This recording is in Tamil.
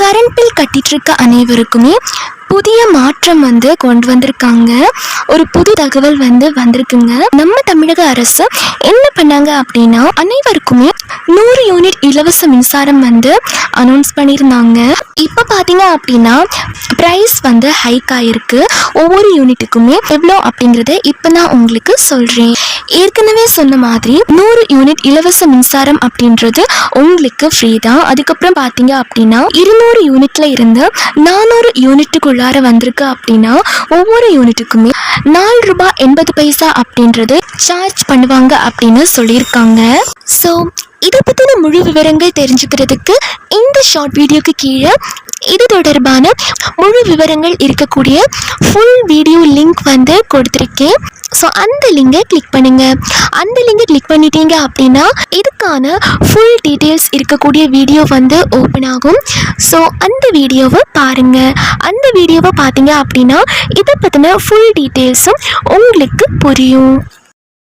கரண்ட் பில் கட்டிட்டு இருக்க அனைவருக்குமே புதிய மாற்றம் வந்து கொண்டு வந்திருக்காங்க. ஒரு புது தகவல் வந்து வந்திருக்குங்க. நம்ம தமிழக அரசு என்ன பண்ணாங்க அப்படின்னா அனைவருக்குமே நூறு யூனிட் இலவச மின்சாரம் வந்து அனௌன்ஸ் பண்ணியிருந்தாங்க. இப்போ பார்த்தீங்க அப்படின்னா ப்ரைஸ் வந்து ஹைக் ஆகிருக்கு ஒவ்வொரு யூனிட்டுக்குமே எவ்வளோ அப்படிங்கிறத இப்போ நான் உங்களுக்கு சொல்கிறேன் ஏற்கனவே சொன்ன மாதிரி நூறு யூனிட் இலவச மின்சாரம் அப்படின்றது உங்களுக்கு ஃப்ரீ தான். அதுக்கப்புறம் பார்த்தீங்க அப்படின்னா இருநூறு யூனிட்ல இருந்து நானூறு யூனிட்டுக்குள்ளார வந்திருக்கு அப்படின்னா ஒவ்வொரு யூனிட்டுக்குமே நாலு ரூபாய் எண்பது பைசா அப்படின்றது சார்ஜ் பண்ணுவாங்க அப்படின்னு சொல்லியிருக்காங்க. ஸோ இதை பற்றின முழு விவரங்கள் தெரிஞ்சுக்கிறதுக்கு இந்த ஷார்ட் வீடியோக்கு கீழே இது தொடர்பான முழு விவரங்கள் இருக்கக்கூடிய ஃபுல் வீடியோ லிங்க் வந்து கொடுத்துருக்கேன். ஸோ அந்த லிங்கை கிளிக் பண்ணுங்க. அந்த லிங்கை கிளிக் பண்ணிட்டீங்க அப்படின்னா இதுக்கான ஃபுல் டீட்டெயில்ஸ் இருக்கக்கூடிய வீடியோ வந்து ஓப்பன் ஆகும். ஸோ அந்த வீடியோவை பாருங்க. அந்த வீடியோவை பார்த்தீங்க அப்படின்னா இதை பற்றின ஃபுல் டீட்டெயில்ஸும் உங்களுக்கு புரியும்.